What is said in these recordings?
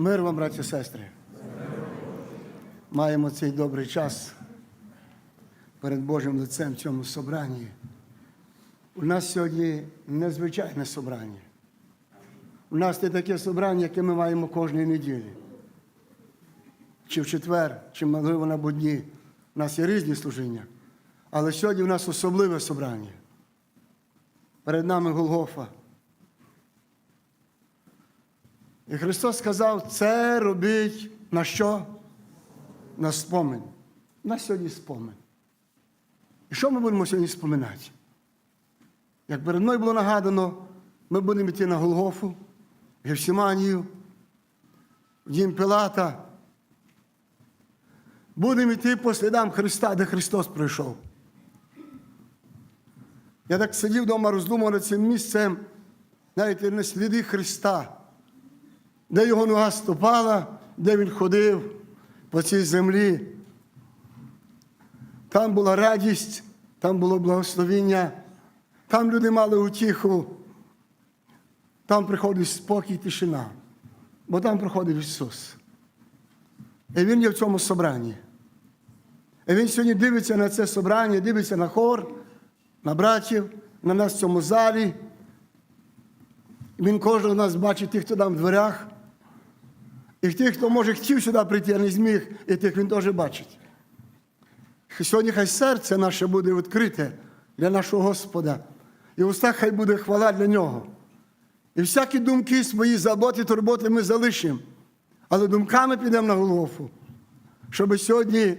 Мир вам, браті і сестри. Маємо цей добрий час перед Божим лицем в цьому собранні. У нас сьогодні незвичайне собрання. У нас не таке собрання, яке ми маємо кожної неділі. Чи в четвер, чи можливо на будні. У нас є різні служіння. Але сьогодні у нас особливе собрання. Перед нами Голгофа. І Христос сказав, це робіть на що? На спомин. На сьогодні спомин. І що ми будемо сьогодні споминати? Як перед мною було нагадано, ми будемо йти на Голгофу, Гефсиманію, в дім Пилата. Будемо йти по слідам Христа, де Христос прийшов. Я так сидів вдома, роздумав над цим місцем, навіть на сліди Христа, де його нога ступала, де він ходив по цій землі. Там була радість, там було благословіння, там люди мали утіху, там приходить спокій, тишина, бо там приходив Ісус. І Він є в цьому собранні. І Він сьогодні дивиться на це собрання, дивиться на хор, на братів, на нас в цьому залі. Він кожного з нас бачить тих, хто там в дверях. І тих, хто може хотів сюди прийти, а не зміг, і тих він теж бачить. Сьогодні хай серце наше буде відкрите для нашого Господа. І в устах хай буде хвала для нього. І всякі думки свої заботи, турботи ми залишимо. Але думками підемо на Голгофу, щоб сьогодні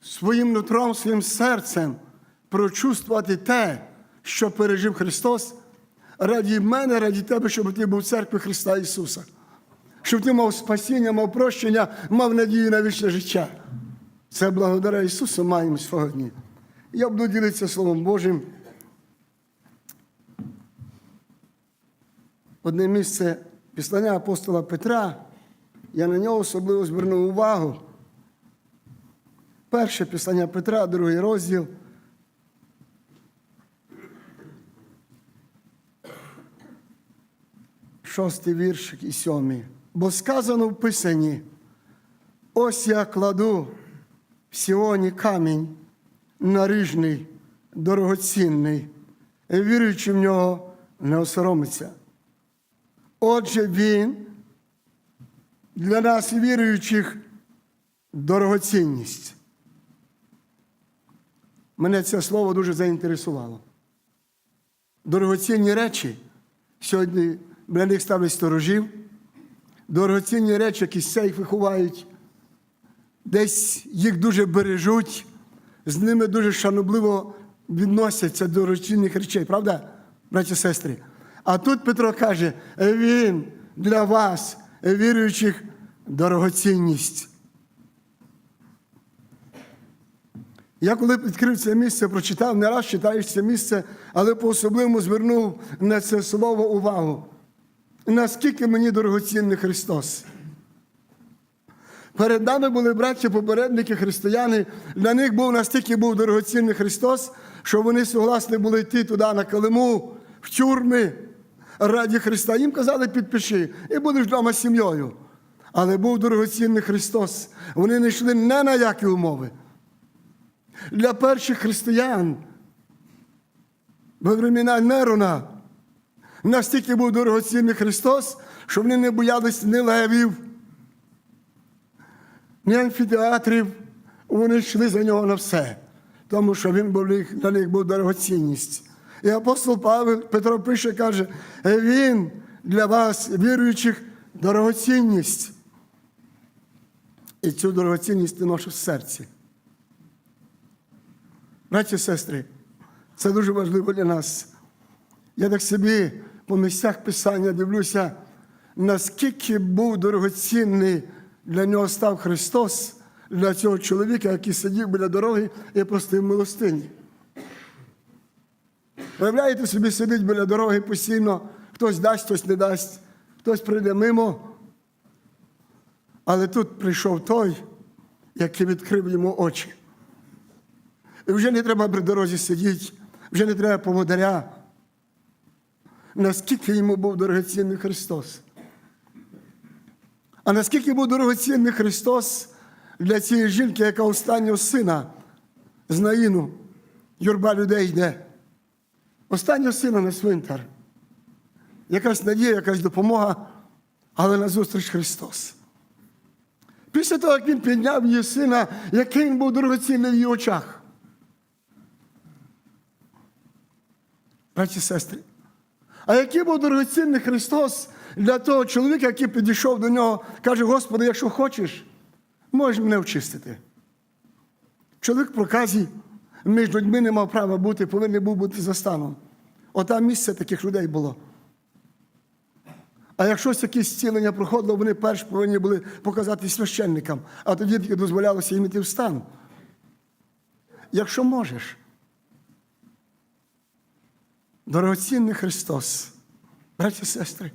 своїм нутром, своїм серцем прочувствувати те, що пережив Христос, раді мене, раді тебе, щоб ти був в церкві Христа Ісуса. Щоб ти мав спасіння, мав прощення, мав надію на вічне життя. Це благодаря Ісусу маємо сьогодні. Я буду ділитися Словом Божим. Одне місце післання апостола Петра, я на нього особливо звернув увагу. Перше післання Петра, другий розділ. Шостий віршик і сьомий. Бо сказано в Писанні, ось я кладу в Сіоні камінь наріжний, дорогоцінний, і віруючи в нього, не осоромиться. Отже, він для нас, віруючих, дорогоцінність. Мене це слово дуже заінтересувало. Дорогоцінні речі сьогодні для них ставлять сторожів, дорогоцінні речі, які з сейфи ховають, десь їх дуже бережуть, з ними дуже шанобливо відносяться до дорогоцінних речей, правда, браті сестри? А тут Петро каже, він для вас, віруючих, дорогоцінність. Я коли відкрив це місце, прочитав, не раз читаєш це місце, але по-особливому звернув на це слово увагу. Наскільки мені дорогоцінний Христос. Перед нами були браті попередники, християни. Для них був настільки був дорогоцінний Христос, що вони согласні були йти туди на Калиму, в тюрми раді Христа. Їм казали, підпиши, і будеш вдома з сім'єю. Але був дорогоцінний Христос. Вони не йшли не на які умови. Для перших християн во времена Нерона настільки був дорогоцінний Христос, що вони не боялись ні левів, ні амфітеатрів. Вони йшли за нього на все, тому що він був для них був дорогоцінність. І апостол Павел Петро пише, каже, він для вас, віруючих, дорогоцінність. І цю дорогоцінність ти ношу в серці. Браті сестри, це дуже важливо для нас. Я так собі по місцях Писання дивлюся, наскільки був дорогоцінний для нього став Христос, для цього чоловіка, який сидів біля дороги і простив милостині. Уявляєте собі, сидить біля дороги постійно, хтось дасть, хтось не дасть, хтось прийде мимо. Але тут прийшов той, який відкрив йому очі. І вже не треба при дорозі сидіти, вже не треба поводаря. Наскільки йому був дорогоцінний Христос. А наскільки був дорогоцінний Христос для цієї жінки, яка останнього сина з Наїну, юрба людей йде. Останнього сина на свинтар. Якась надія, якась допомога, але назустріч Христос. Після того, як він підняв її сина, який він був дорогоцінний в її очах. Браті сестри, а який був дорогоцінний Христос для того чоловіка, який підійшов до нього, каже: Господи, якщо хочеш, можеш мене очистити. Чоловік проказі між людьми не мав права бути, повинен був бути за станом. Отам місце таких людей було. А якщо якісь зцілення проходило, вони перш повинні були показати священникам, а тоді дозволялося їм іти в стан. Якщо можеш, дорогоцінний Христос, браті і сестри.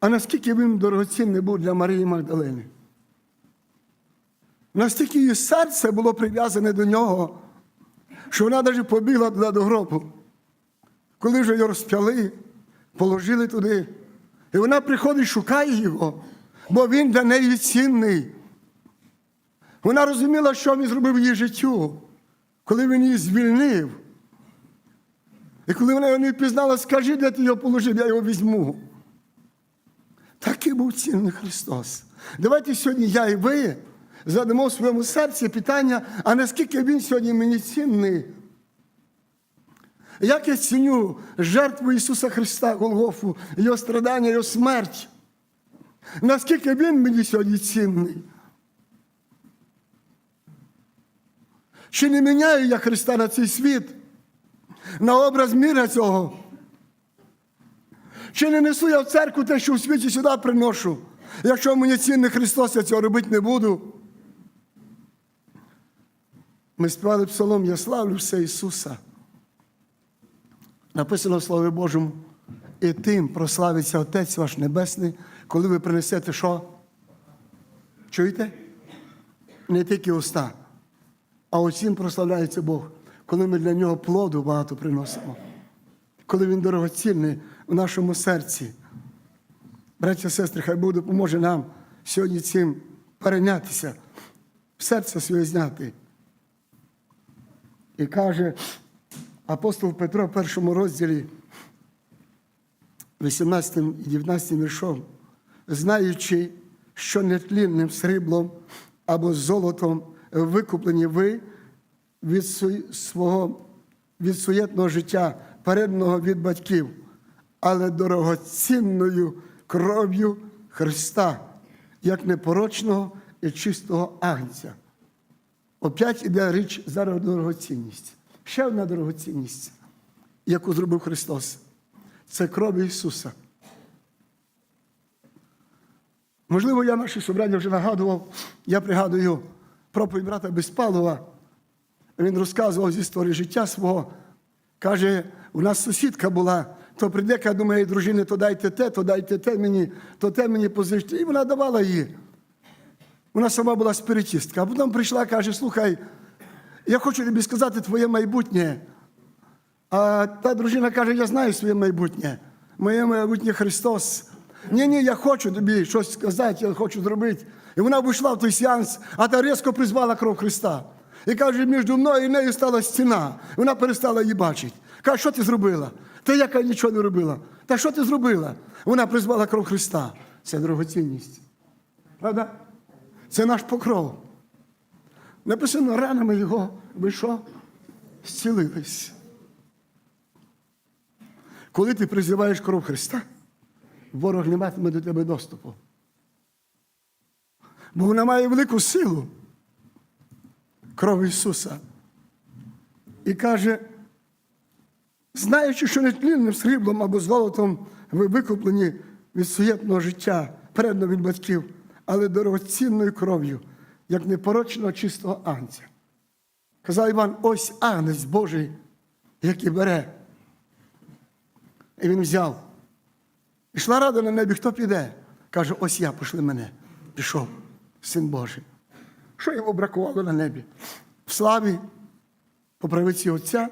А наскільки він дорогоцінний був для Марії Магдалини? Настільки її серце було прив'язане до нього, що вона навіть побігла туди до гробу. Коли вже його розп'яли, положили туди. І вона приходить, шукає його, бо він для неї цінний. Вона розуміла, що він зробив її життю, коли він її звільнив. І коли вона його не впізнала, скажи, де ти його положив, я його візьму. Такий був цінний Христос. Давайте сьогодні я і ви задамо в своєму серці питання, а наскільки він сьогодні мені цінний? Як я ціню жертву Ісуса Христа, Голгофу, Його страдання, Його смерть? Наскільки Він мені сьогодні цінний? Чи не міняю я Христа на цей світ, на образ міра цього? Чи не несу я в церкву те, що у світі сюди приношу? Якщо мені цінний Христос, я цього робити не буду. Ми співали псалом, я славлю все Ісуса. Написано в Слові Божому, і тим прославиться Отець ваш Небесний, коли ви принесете що? Чуєте? Не тільки уста, а оцім прославляється Бог, коли ми для нього плоду багато приносимо, коли Він дорогоцінний в нашому серці. Браття, сестри, хай Бог допоможе нам сьогодні цим перейнятися, серце своє зняти. І каже апостол Петро в першому розділі, 18 і 19 віршом, знаючи, що нетлінним сріблом або золотом викуплені ви від свого від суєтного життя, переданого від батьків, але дорогоцінною кров'ю Христа, як непорочного і чистого агнця. Опять іде річ зараз дорогоцінність. Ще одна дорогоцінність, яку зробив Христос. Це кров Ісуса. Можливо, я наше собрання вже нагадував, я пригадую проповідь брата Безпалова. Він розказував з історії життя свого. Каже, у нас сусідка була, то прийде, каже, до моєї дружини, то дайте те, то дайте те мені, то те мені позичте. І вона давала їй. Вона сама була спиритістка. А потім прийшла каже: слухай, я хочу тобі сказати твоє майбутнє. А та дружина каже: я знаю своє майбутнє. Моє майбутнє Христос. Ні, ні, я хочу тобі щось сказати, я хочу зробити. І вона вийшла в той сеанс, а та різко призвала кров Христа. І каже, між мною і нею стала стіна. Вона перестала її бачити. Каже, що ти зробила? Та яка нічого не робила. Та що ти зробила? Вона призвала кров Христа. Це дорогоцінність. Правда? Це наш покров. Написано, ранами його, ви що? Зцілились. Коли ти призиваєш кров Христа, ворог не матиме до тебе доступу. Бо вона має велику силу. Кров Ісуса. І каже, знаючи, що нетлінним сріблом або золотом ви викуплені від суєтного життя, передано від батьків, але дорогоцінною кров'ю, як непорочного чистого агнця. Казав Іван, ось агнець Божий, який бере. І він взяв. Ішла рада на небі, хто піде? Каже, ось я, пошли мене. Пішов, син Божий. Що йому бракувало на небі? В славі, по правиці Отця,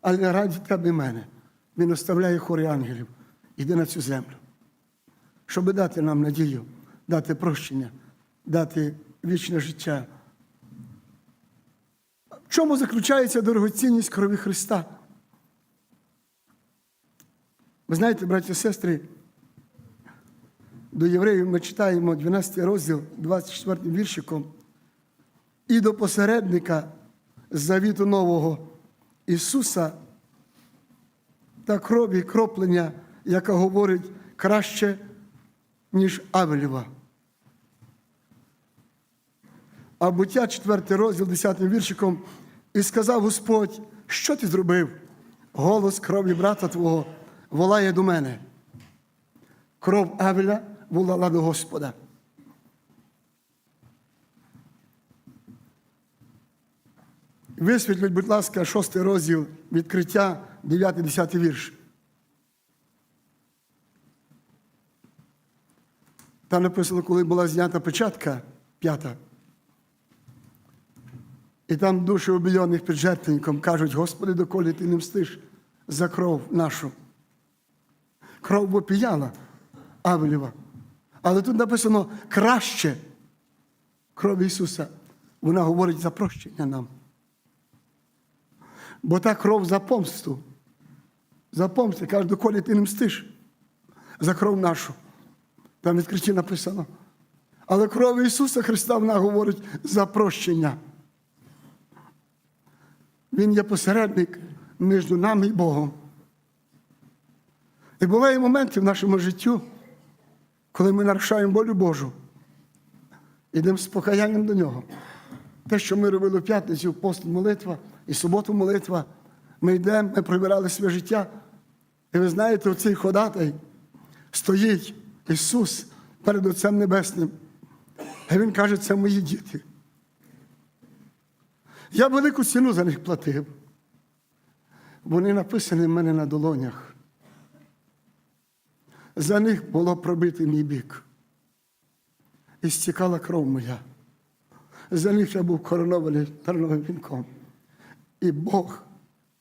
але раді тебе і мене. Він оставляє хори ангелів, іде на цю землю. щоб дати нам надію, дати прощення, дати вічне життя. В чому заключається дорогоцінність крові Христа? Ви знаєте, браті і сестри, до євреїв ми читаємо 12 розділ 24 віршиком. І до посередника завіту нового Ісуса та крові кроплення, яка говорить краще, ніж Авелєва. А буття 4 розділ 10 віршиком, і сказав Господь, що ти зробив? Голос крові брата твого волає до мене. Кров Авеля волала до Господа. Висвітліть, будь ласка, шостий розділ відкриття, 9-10 вірш. Там написано, коли була знята печатка п'ята. І там душі обільоних під жертвенником кажуть, Господи, доколі ти не мстиш за кров нашу. Кров вопіяла Авелєва. Але тут написано краще кров Ісуса. Вона говорить за прощення нам. Бо та кров за помсту. За помсту. Каже, доколі ти не мстиш за кров нашу. Там відкритті написано. Але кров Ісуса Христа вона говорить за прощення. Він є посередник між нами і Богом. І буває моменти в нашому житті, коли ми нарушаємо волю Божу, йдемо з покаянням до Нього. Те, що ми робили в п'ятницю, пост молитва і суботу молитва, ми йдемо, ми прибирали своє життя. І ви знаєте, оцей ходатай стоїть Ісус перед Отцем Небесним. І Він каже, це мої діти. Я велику ціну за них платив. Вони написані в мене на долонях. За них було пробитий мій бік. І стікала кров моя. За них я був коронований терновим вінком. І Бог,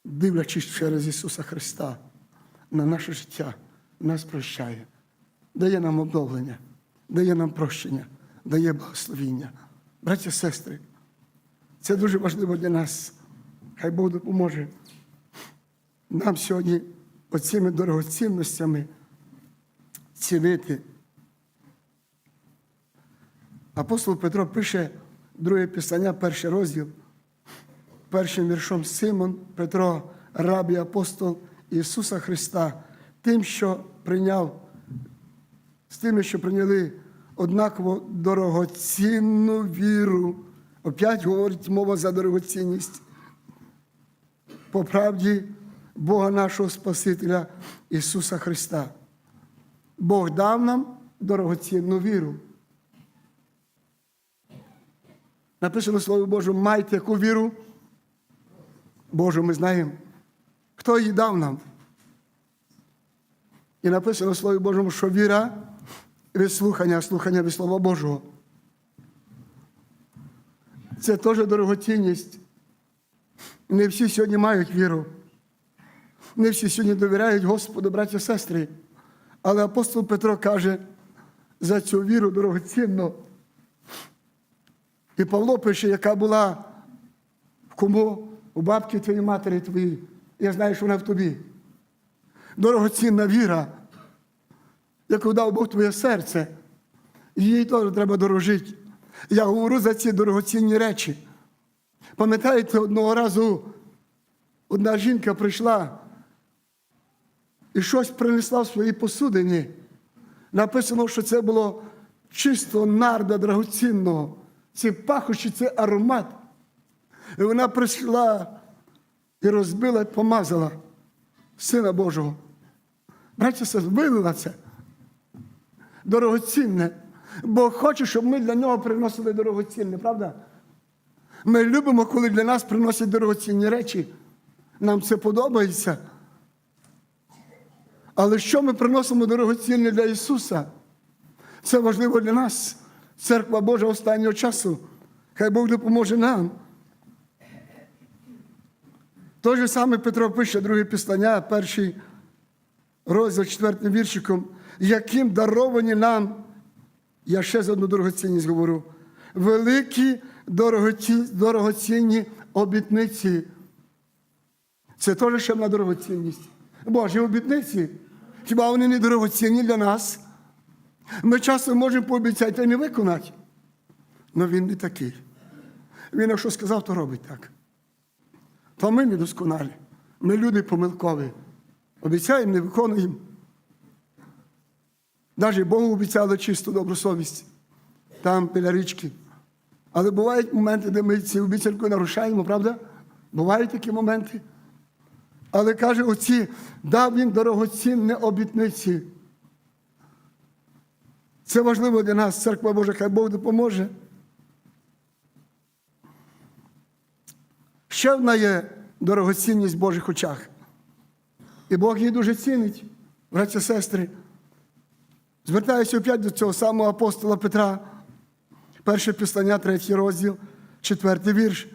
дивлячись через Ісуса Христа на наше життя, нас прощає, дає нам обновлення, дає нам прощення, дає благословіння. Браті і сестри, це дуже важливо для нас. Хай Бог допоможе нам сьогодні оцими дорогоцінностями цінити. Апостол Петро пише друге писання, перший розділ, першим віршом Симон Петро, раб і апостол Ісуса Христа, тим, що прийняв, з тими, що прийняли однаково дорогоцінну віру. Опять говорить мова за дорогоцінність. По правді Бога нашого Спасителя Ісуса Христа. Бог дав нам дорогоцінну віру. Написано Слово Боже, майте яку віру. Божу ми знаємо. Хто її дав нам? І написано в Слові Божому, що віра від слухання, слухання від Слова Божого. Це теж дорогоцінність. Не всі сьогодні мають віру. Не всі сьогодні довіряють Господу, браті і сестри. Але апостол Петро каже, за цю віру дорогоцінно. І Павло пише, яка була в кому у бабки твоїй матері твоїй. Я знаю, що вона в тобі. Дорогоцінна віра, яку дав Бог твоє серце. Їй теж треба дорожити. Я говорю за ці дорогоцінні речі. Пам'ятаєте, одного разу одна жінка прийшла і щось принесла в своїй посудині. Написано, що це було чисто нарда драгоцінного. Це пахощі, це аромат. І вона прийшла і розбила, і помазала Сина Божого. Братя, сестри, вилила це. Дорогоцінне. Бог хоче, щоб ми для нього приносили дорогоцінне, правда? Ми любимо, коли для нас приносять дорогоцінні речі. Нам це подобається. Але що ми приносимо дорогоцінне для Ісуса? Це важливо для нас, церква Божа останнього часу. Хай Бог допоможе нам. Той же саме Петро пише, друге післання, перший розділ 4 віршиком, яким даровані нам, я ще за одну дорогоцінність говорю, великі дорогоці- дорогоцінні обітниці. Це теж ще одна дорогоцінність. Божі обітниці. Хіба вони не дорогоцінні для нас? Ми часто можемо пообіцяти і не виконати. Але він не такий. Він, якщо сказав, то робить так. То ми недосконалі. Ми люди помилкові. Обіцяємо, не виконуємо. Навіть Богу обіцяли чисту добру совість там біля річки. Але бувають моменти, де ми ці обіцянку нарушаємо, правда? Бувають такі моменти. Але каже, оці дав він дорогоцінні обітниці. Це важливо для нас, церква Божа, хай Бог допоможе. Ще одна є дорогоцінність в Божих очах. І Бог її дуже цінить, браті і сестри. Звертаюся опять до цього самого апостола Петра, перше післання, третій розділ, четвертий вірш.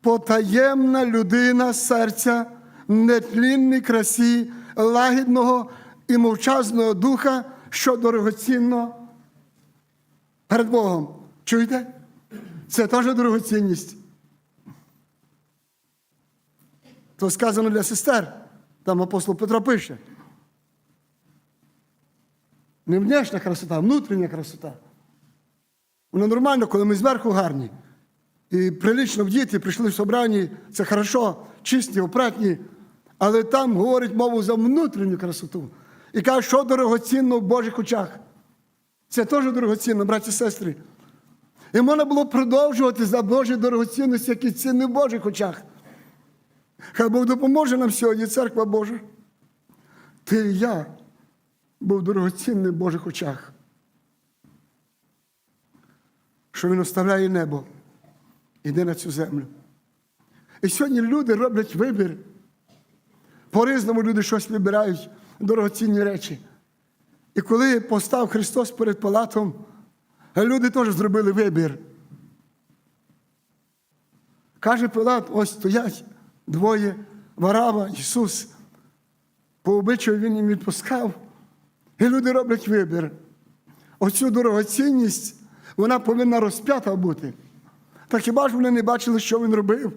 Потаємна людина серця, нетлінній красі, лагідного і мовчазного духа, що дорогоцінно перед Богом. Чуєте? Це теж дорогоцінність. То сказано для сестер. Там апостол Петро пише. Не внешня красота, а внутрішня красота. Воно нормально, коли ми зверху гарні. І прилично вдіти, прийшли в собранні, це хорошо, чисті, опратні. Але там говорить мову за внутрішню красоту. І каже, що дорогоцінно в Божих очах. Це теж дорогоцінно, браті і сестри. І можна було продовжувати за Божі дорогоцінності, які цінні в Божих очах. Хай Бог допоможе нам сьогодні, церква Божа. Ти і я був дорогоцінний в Божих очах. Що Він оставляє небо, іде на цю землю. І сьогодні люди роблять вибір. По-різному люди щось вибирають, дорогоцінні речі. І коли постав Христос перед Палатом, люди теж зробили вибір. Каже Пилат, ось стоять двоє Варава, Ісус. По обичаю Він їм відпускав. І люди роблять вибір. Оцю дорогоцінність, вона повинна розп'ята бути. Та хіба ж вони не бачили, що він робив?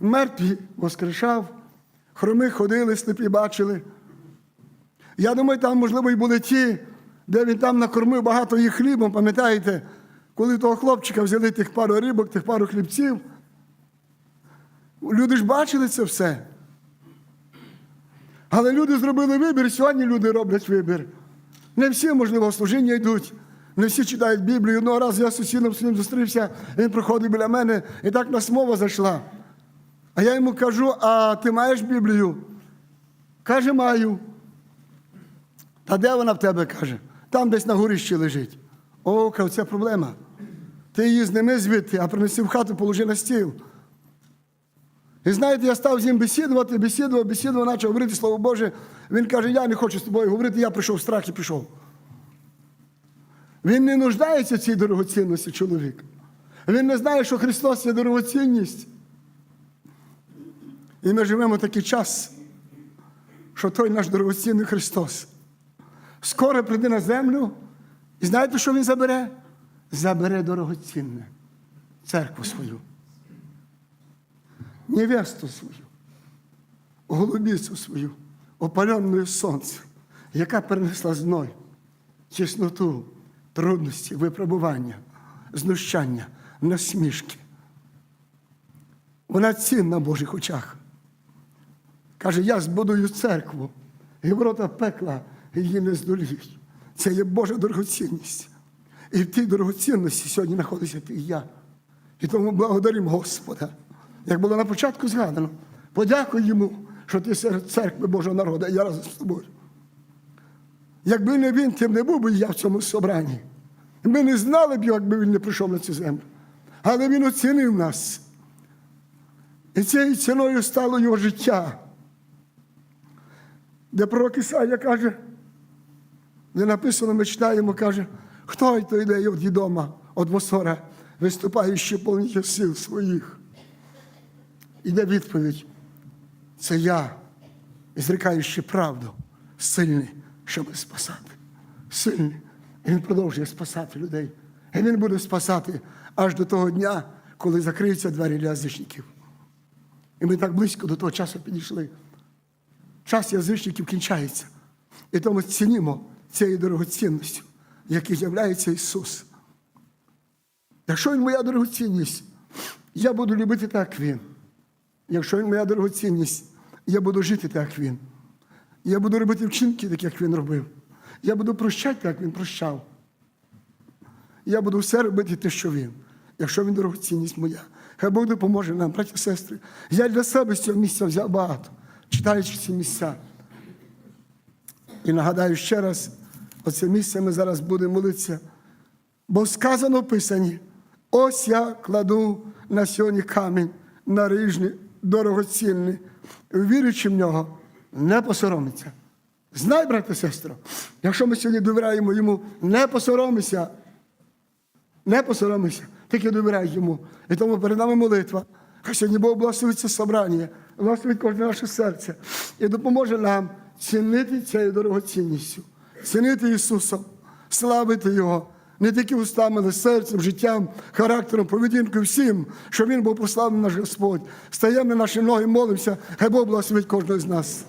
Мертві воскрешав, хроми ходили, сліпі бачили. Я думаю, там, можливо, і були ті, де він там накормив багато їх хлібом, пам'ятаєте, коли того хлопчика взяли тих пару рибок, тих пару хлібців. Люди ж бачили це все. Але люди зробили вибір, сьогодні люди роблять вибір. Не всі, можливо, служіння йдуть, не всі читають Біблію. Одного разу я з сусідом своїм зустрівся, він проходив біля мене, і так нас мова зайшла. А я йому кажу: а ти маєш Біблію? Каже, маю. Та де вона в тебе каже? Там десь на горищі лежить. О, каже, це проблема. Ти її зними звідти, а принеси в хату, положи на стіл. І знаєте, я став з ним бесідувати, бесідував, бесідував, почав говорити Слово Боже. Він каже, я не хочу з тобою говорити, я прийшов в страх і пішов. Він не нуждається в цій дорогоцінності, чоловік. Він не знає, що Христос є дорогоцінність. І ми живемо такий час, що той наш дорогоцінний Христос скоро прийде на землю, і знаєте, що Він забере? Забере дорогоцінне церкву свою невесту свою, голубицю свою, опаленную сонцем, яка перенесла зной, чесноту, трудності, випробування, знущання, насмішки. Вона цінна в Божих очах. Каже, я збудую церкву, і ворота пекла її не здоліють. Це є Божа дорогоцінність. І в тій дорогоцінності сьогодні знаходиться ти і я. І тому благодаримо Господа. Як було на початку згадано, подякуй йому, що ти серед церкви Божого народу, я разом з тобою. Якби не він, тим не був би я в цьому собранні. Ми не знали б, його, якби він не прийшов на цю землю. Але він оцінив нас. І цією ціною стало його життя. Де пророк Ісая каже, де написано, ми читаємо, каже, хто то йде від відома, від восора, виступаючи повністю сил своїх. Іде відповідь. Це я. зрікаючи правду, сильний, щоб спасати. Сильний. І Він продовжує спасати людей. І Він буде спасати аж до того дня, коли закриються двері для язичників. І ми так близько до того часу підійшли. Час язичників кінчається. І тому цінімо цією дорогоцінністю, який являється Ісус. Якщо Він моя дорогоцінність, я буду любити так, Він. Якщо Він моя дорогоцінність, я буду жити так, Він. Я буду робити вчинки, так, як Він робив. Я буду прощати, як Він прощав. Я буду все робити те, що Він. Якщо він дорогоцінність моя. Хай Бог допоможе нам, браті і сестри. Я для себе з цього місця взяв багато, читаючи ці місця. І нагадаю ще раз, оце місце ми зараз будемо молитися. Бо сказано в Писанні, ось я кладу на сьогодні камінь нарижний, дорогоцінний, віруючи в нього, не посоромиться. Знай, брате і якщо ми сьогодні довіряємо йому, не посоромися, не посоромися, тільки довіряй йому. І тому перед нами молитва. Хай сьогодні Бог благословить це собрання, благословить кожне наше серце і допоможе нам цінити цією дорогоцінністю, цінити Ісуса, славити Його. Не тільки устами, але серцем, життям, характером, поведінкою, всім, щоб Він був прославлений наш Господь. Стаємо на наші ноги, молимося, хай Бог благословить кожного з нас.